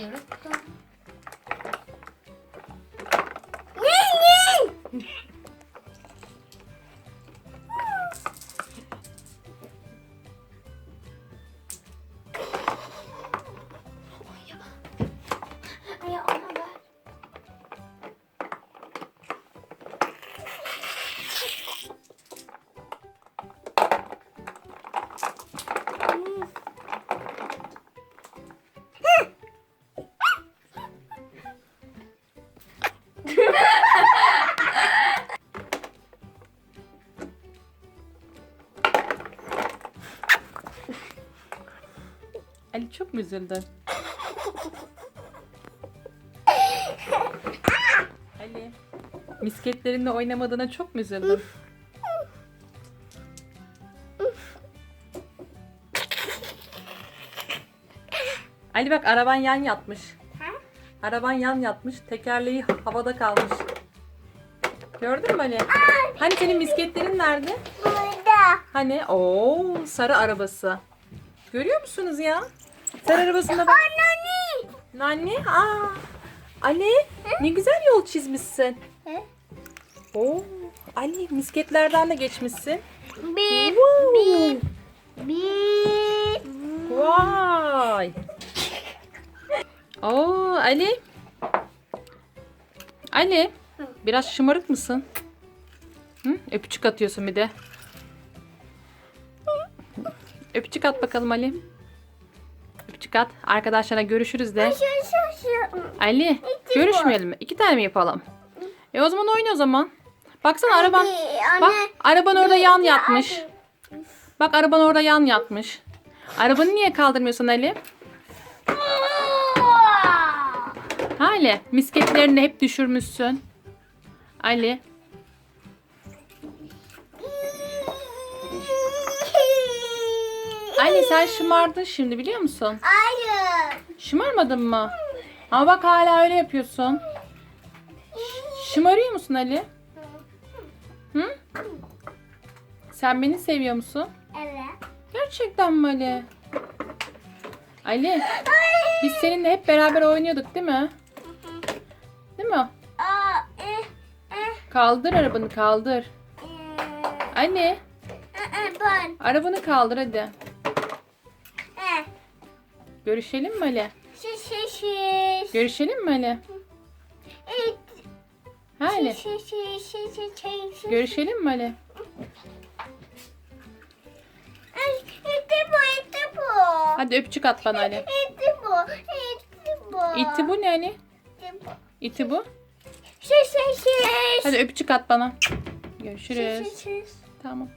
열었 다. 냥 냥! Ali çok mu üzüldü? Ali. Misketlerinle oynamadığına çok mu üzüldün? Ali bak araban yan yatmış. Ha? Araban yan yatmış. Tekerleği havada kalmış. Gördün mü Ali? Hani senin misketlerin nerede? Burada. Hani o sarı arabası. Görüyor musunuz ya? Sarı arabasında bak. Anne. Anne, aa. Ali, ne güzel yol çizmişsin. Hı? Oo, Ali misketlerden de geçmişsin. Bir. Wow. Bir. Vay. Oo, Ali. Ali, biraz şımarık mısın? Hı? Öpücük atıyorsun bir de. Öpücük at bakalım Ali. Öpücük at. Arkadaşlara görüşürüz de. Ali, görüşmeyelim mi? İki tane mi yapalım? E o zaman oyna o zaman. Baksana araban. Anne. Bak araban orada yan yatmış. Bak araban orada yan yatmış. Arabanı niye kaldırmıyorsun Ali? Ha Ali, misketlerini hep düşürmüşsün. Ali, Ali sen şımardın şimdi biliyor musun? Hayır. Şımarmadın mı? Ama bak hala öyle yapıyorsun. Şımarıyor musun Ali? Hı? Sen beni seviyor musun? Evet. Gerçekten mi Ali? Ali, biz seninle hep beraber oynuyorduk değil mi? Değil mi? Aa, eh, eh, Kaldır arabanı kaldır. eh, Ali, eh, eh, Ben. arabanı kaldır hadi. Görüşelim mi Ali? Şiş şiş şiş. Görüşelim mi Ali? Evet. Ha Ali? Şiş şiş şiş şiş şiş şiş. Görüşelim mi Ali? İti bu, bu. Hadi öpücük at bana Ali. İti bu, iti bu. İti bu ne Ali? İti bu. İti bu. Şiş şiş şiş. Hadi öpücük at bana. Şiş Görüşürüz. şiş şiş. Tamam.